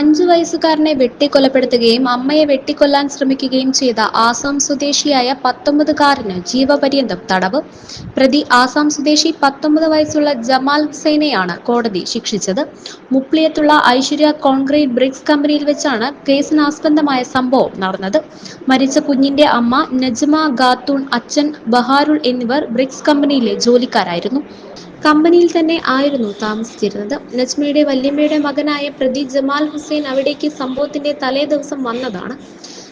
അഞ്ചു വയസ്സുകാരനെ വെട്ടിക്കൊലപ്പെടുത്തുകയും അമ്മയെ വെട്ടിക്കൊല്ലാൻ ശ്രമിക്കുകയും ചെയ്ത ആസാം സ്വദേശിയായ പത്തൊമ്പതുകാരന് ജീവപര്യന്തം തടവ്. പ്രതി ആസാം സ്വദേശി പത്തൊമ്പത് വയസ്സുള്ള ജമാൽ ഹുസൈനെയാണ് കോടതി ശിക്ഷിച്ചത്. മുപ്ലിയത്തുള്ള ഐശ്വര്യ കോൺക്രീറ്റ് ബ്രിക്സ് കമ്പനിയിൽ വെച്ചാണ് കേസിനാസ്പദമായ സംഭവം നടന്നത്. മരിച്ച കുഞ്ഞിന്റെ അമ്മ നജ്മ ഖാത്തൂൺ അച്ഛൻ ബഹാരുൾ എന്നിവർ ബ്രിക്സ് കമ്പനിയിലെ ജോലിക്കാരായിരുന്നു. കമ്പനിയിൽ തന്നെ ആയിരുന്നു താമസിച്ചിരുന്നത്. നജ്മയുടെ വല്യമ്മയുടെ മകനായ പ്രതി ജമാൽ ഹുസൈൻ അവിടേക്ക് സംഭവത്തിന്റെ തലേ ദിവസം വന്നതാണ്.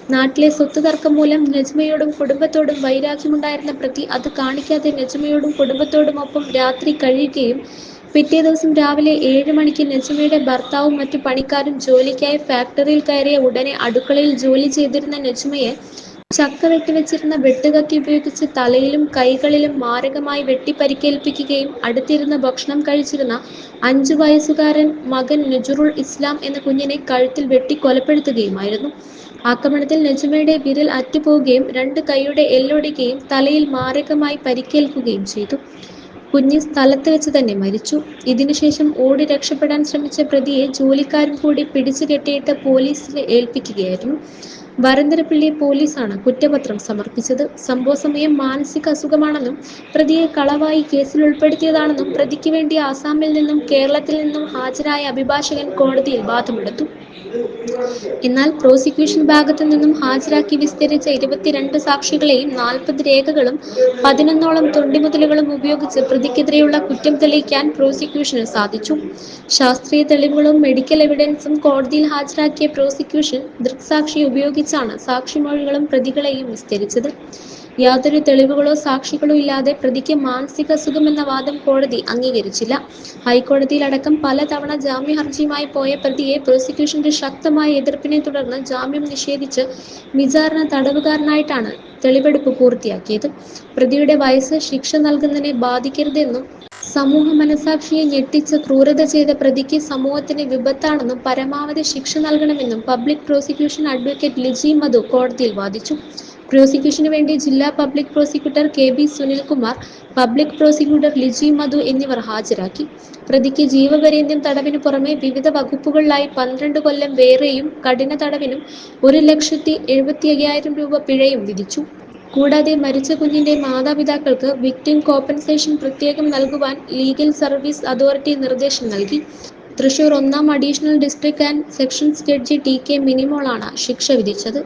നാട്ടിലെ സ്വത്ത് തർക്കം മൂലം നജ്മയോടും കുടുംബത്തോടും വൈരാഗ്യമുണ്ടായിരുന്ന പ്രതി അത് കാണിക്കാതെ നജ്മയോടും കുടുംബത്തോടും ഒപ്പം രാത്രി കഴിയുകയും പിറ്റേ ദിവസം രാവിലെ ഏഴ് മണിക്ക് നജ്മയുടെ ഭർത്താവും മറ്റു പണിക്കാരും ജോലിക്കായി ഫാക്ടറിയിൽ കയറിയ ഉടനെ അടുക്കളയിൽ ജോലി ചെയ്തിരുന്ന നജ്മയെ ചക്ക വെട്ടിവെച്ചിരുന്ന വെട്ടുകത്തി ഉപയോഗിച്ച് തലയിലും കൈകളിലും മാരകമായി വെട്ടി പരിക്കേൽപ്പിക്കുകയും അടുത്തിരുന്ന് ഭക്ഷണം കഴിച്ചിരുന്ന അഞ്ചു വയസ്സുകാരൻ മകൻ നജുറുൾ ഇസ്ലാം എന്ന കുഞ്ഞിനെ കഴുത്തിൽ വെട്ടി കൊലപ്പെടുത്തുകയുമായിരുന്നു. ആക്രമണത്തിൽ നജുമയുടെ വിരൽ അറ്റുപോവുകയും രണ്ട് കൈയുടെ എല്ലൊടിക്കുകയും തലയിൽ മാരകമായി പരിക്കേൽക്കുകയും ചെയ്തു. കുഞ്ഞ് സ്ഥലത്ത് വെച്ച് തന്നെ മരിച്ചു. ഇതിനുശേഷം ഓടി രക്ഷപ്പെടാൻ ശ്രമിച്ച പ്രതിയെ ജോലിക്കാരും കൂടി പിടിച്ചു കെട്ടിയിട്ട് പോലീസിൽ ഏൽപ്പിക്കുകയായിരുന്നു. വരന്തരപ്പിള്ളി പോലീസാണ് കുറ്റപത്രം സമർപ്പിച്ചത്. സംഭവ സമയം മാനസിക അസുഖമാണെന്നും പ്രതിയെ കളവായി കേസിൽ ഉൾപ്പെടുത്തിയതാണെന്നും പ്രതിക്ക് വേണ്ടി ആസാമിൽ നിന്നും കേരളത്തിൽ നിന്നും ഹാജരായ അഭിഭാഷകൻ കോടതിയിൽ വാദമെടുത്തു. എന്നാൽ പ്രോസിക്യൂഷൻ ഭാഗത്തു നിന്നും ഹാജരാക്കി വിസ്തരിച്ച ഇരുപത്തിരണ്ട് സാക്ഷികളെയും നാൽപ്പത് രേഖകളും പതിനൊന്നോളം തൊണ്ടിമുതലുകളും ഉപയോഗിച്ച് പ്രതിക്കെതിരെയുള്ള കുറ്റം തെളിയിക്കാൻ പ്രോസിക്യൂഷന് സാധിച്ചു. ശാസ്ത്രീയ തെളിവുകളും മെഡിക്കൽ എവിഡൻസും കോടതിയിൽ ഹാജരാക്കിയ പ്രോസിക്യൂഷൻ ദൃക്സാക്ഷി ഉപയോഗിച്ചാണ് സാക്ഷിമൊഴികളും പ്രതികളെയും വിസ്തരിച്ചത്. യാതൊരു തെളിവുകളോ സാക്ഷികളോ ഇല്ലാതെ പ്രതിക്ക് മാനസിക അസുഖമെന്ന വാദം കോടതി അംഗീകരിച്ചില്ല. ഹൈക്കോടതിയിലടക്കം പലതവണ ജാമ്യ ഹർജിയുമായി പോയ പ്രതിയെ പ്രോസിക്യൂഷന്റെ ശക്തമായ എതിർപ്പിനെ തുടർന്ന് ജാമ്യം നിഷേധിച്ച് വിചാരണ തടവുകാരനായിട്ടാണ് തെളിവെടുപ്പ് പൂർത്തിയാക്കിയത്. പ്രതിയുടെ വയസ്സ് ശിക്ഷ നൽകുന്നതിനെ ബാധിക്കരുതെന്നും സമൂഹ മനസാക്ഷിയെ ഞെട്ടിച്ച് ക്രൂരത ചെയ്ത പ്രതിക്ക് സമൂഹത്തിന് വിപത്താണെന്നും പരമാവധി ശിക്ഷ നൽകണമെന്നും public prosecution advocate Liji Madhu കോടതിയിൽ വാദിച്ചു. പ്രോസിക്യൂഷന് വേണ്ടി ജില്ലാ public prosecutor K B Sunilkumar public prosecutor Liji Madhu എന്നിവർ ഹാജരാക്കി. പ്രതിക്ക് ജീവപര്യന്തം തടവിന് പുറമെ വിവിധ വകുപ്പുകളിലായി പന്ത്രണ്ട് കൊല്ലം വേറെയും കഠിന തടവിനും ഒരു ലക്ഷത്തി എഴുപത്തി അയ്യായിരം രൂപ പിഴയും വിധിച്ചു. കൂടാതെ മരിച്ച കുഞ്ഞിന്റെ മാതാപിതാക്കൾക്ക് വിക്ടിം കോമ്പൻസേഷൻ പ്രത്യേകം നൽകുവാൻ ലീഗൽ സർവീസ് അതോറിറ്റി നിർദ്ദേശം നൽകി. തൃശൂർ ഒന്നാം additional district and sessions judge T K മിനിമോളാണ് ശിക്ഷ വിധിച്ചത്.